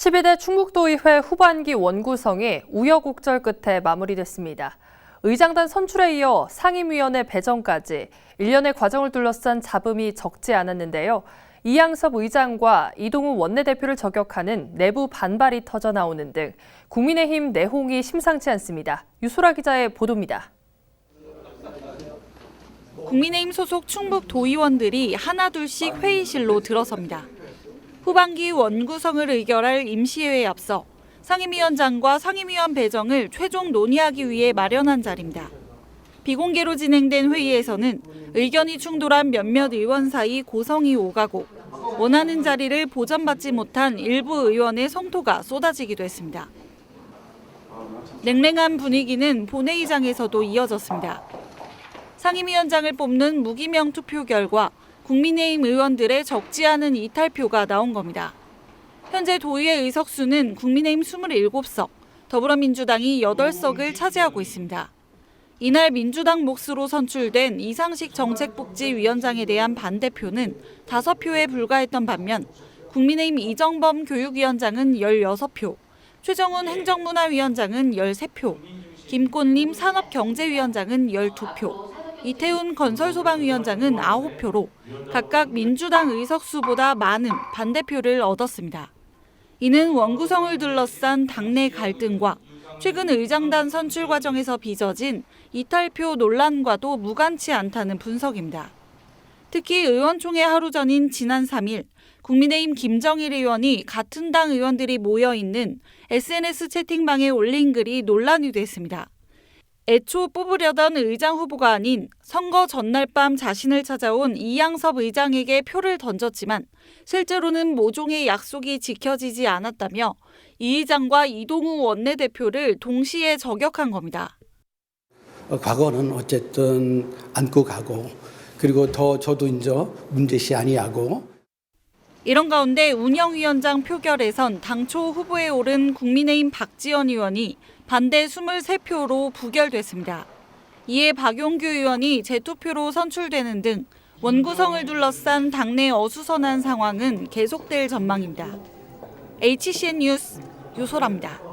12대 충북도의회 후반기 원구성이 우여곡절 끝에 마무리됐습니다. 의장단 선출에 이어 상임위원회 배정까지 일련의 과정을 둘러싼 잡음이 적지 않았는데요. 이양섭 의장과 이동우 원내대표를 저격하는 내부 반발이 터져 나오는 등 국민의힘 내홍이 심상치 않습니다. 유소라 기자의 보도입니다. 국민의힘 소속 충북 도의원들이 하나둘씩 회의실로 들어섭니다. 후반기 원구성을 의결할 임시회에 앞서 상임위원장과 상임위원 배정을 최종 논의하기 위해 마련한 자리입니다. 비공개로 진행된 회의에서는 의견이 충돌한 몇몇 의원 사이 고성이 오가고 원하는 자리를 보전받지 못한 일부 의원의 성토가 쏟아지기도 했습니다. 냉랭한 분위기는 본회의장에서도 이어졌습니다. 상임위원장을 뽑는 무기명 투표 결과 국민의힘 의원들의 적지 않은 이탈표가 나온 겁니다. 현재 도의회 의석수는 국민의힘 27석, 더불어민주당이 8석을 차지하고 있습니다. 이날 민주당 몫으로 선출된 이상식 정책복지위원장에 대한 반대표는 5표에 불과했던 반면 국민의힘 이정범 교육위원장은 16표, 최정훈 행정문화위원장은 13표, 김꽃림 산업경제위원장은 12표, 이태훈 건설소방위원장은 9표로 각각 민주당 의석수보다 많은 반대표를 얻었습니다. 이는 원구성을 둘러싼 당내 갈등과 최근 의장단 선출 과정에서 빚어진 이탈표 논란과도 무관치 않다는 분석입니다. 특히 의원총회 하루 전인 지난 3일 국민의힘 김정일 의원이 같은 당 의원들이 모여 있는 SNS 채팅방에 올린 글이 논란이 됐습니다. 애초 뽑으려던 의장 후보가 아닌 선거 전날 밤 자신을 찾아온 이양섭 의장에게 표를 던졌지만 실제로는 모종의 약속이 지켜지지 않았다며 이 의장과 이동우 원내대표를 동시에 저격한 겁니다. 어, 과거는 어쨌든 안고 가고 그리고 더 저도 이제 문제시 아니하고 이런 가운데 운영위원장 표결에선 당초 후보에 오른 국민의힘 박지원 의원이 반대 23표로 부결됐습니다. 이에 박용규 의원이 재투표로 선출되는 등 원구성을 둘러싼 당내 어수선한 상황은 계속될 전망입니다. HCN 뉴스 유소라입니다.